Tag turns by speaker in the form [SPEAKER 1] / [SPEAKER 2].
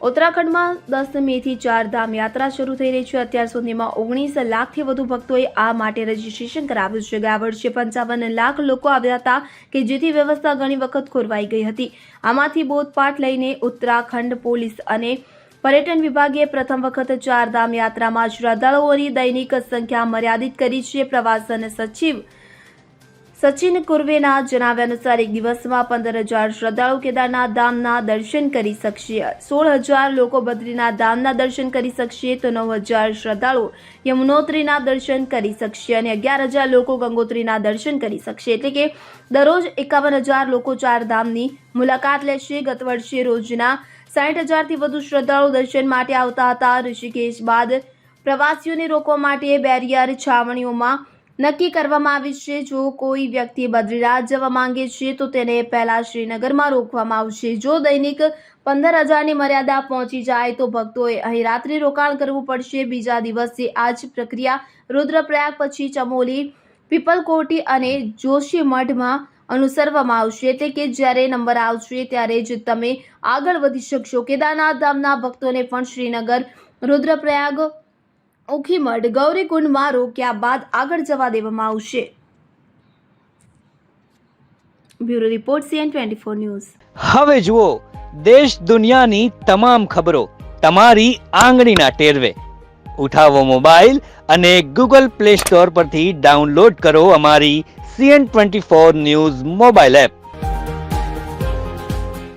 [SPEAKER 1] ઉત્તરાખંડમાં દસ મેથી ચાર ધામ યાત્રા શરૂ થઈ રહી છે. અત્યાર સુધીમાં ઓગણીસ લાખથી વધુ ભક્તોએ આ માટે રજીસ્ટ્રેશન કરાવ્યું છે. ગયા વર્ષે પંચાવન લાખ લોકો આવ્યા હતા કે જેથી વ્યવસ્થા ઘણી વખત ખોરવાઈ ગઈ હતી. આમાંથી બોધપાઠ લઈને ઉત્તરાખંડ પોલીસ અને પર્યટન વિભાગે પ્રથમ વખત ચારધામ યાત્રામાં શ્રદ્ધાળુઓની દૈનિક સંખ્યા મર્યાદિત કરી છે. પ્રવાસન સચિવ સચિન કુર્વેના જણાવ્યા અનુસાર એક દિવસમાં પંદર હજાર શ્રદ્ધાળુ કેદારનાથ ધામના દર્શન કરી શકશે. સોળ હજાર લોકો બદ્રીનાથ ધામના દર્શન કરી શકશે તો નવ હજાર શ્રદ્ધાળુ યમુનોત્રીના દર્શન કરી શકશે અને અગિયાર હજાર લોકો ગંગોત્રીના દર્શન કરી શકશે. એટલે કે દરરોજ એકાવન હજાર લોકો ચાર ધામની મુલાકાત લેશે. ગત વર્ષે રોજના સાઠ હજારથી વધુ શ્રદ્ધાળુ દર્શન માટે આવતા હતા. ઋષિકેશ બાદ પ્રવાસીઓને રોકવા માટે બેરિયર છાવણીઓમાં નક્કી કરવામાં આવી છે, જો કોઈ વ્યક્તિ બદ્રીનાથ જવા માંગે છે, તો તેને પહેલા શ્રીનગરમાં રોકવામાં આવશે. જો દૈનિક પંદર હજારની મર્યાદા પહોંચી જાય, તો ભક્તોએ અહીં રાત્રિ રોકાણ કરવું પડશે. બીજા દિવસે આ જ પ્રક્રિયા રુદ્રપ્રયાગ પછી ચમોલી, પીપલકોટી અને જોશીમઠમાં અનુસરવામાં આવશે. એટલે કે જ્યારે નંબર આવશે, ત્યારે જ તમે આગળ વધી શકશો. કેદારનાથ ધામના ભક્તોને પણ શ્રીનગર રુદ્રપ્રયાગ ઓખીમઠ ગૌરીકુંડમાં રોક્યા બાદ આગળ જવા દેવામાં આવશે. Bureau report CN twenty four news.
[SPEAKER 2] હવે જુઓ, દેશ દુનિયાની તમામ ખબરો તમારી આંગળીના ટેરવે. ઉઠાવો મોબાઈલ અને ગૂગલ પ્લે સ્ટોર પરથી ડાઉનલોડ કરો અમારી CN twenty four news mobile app.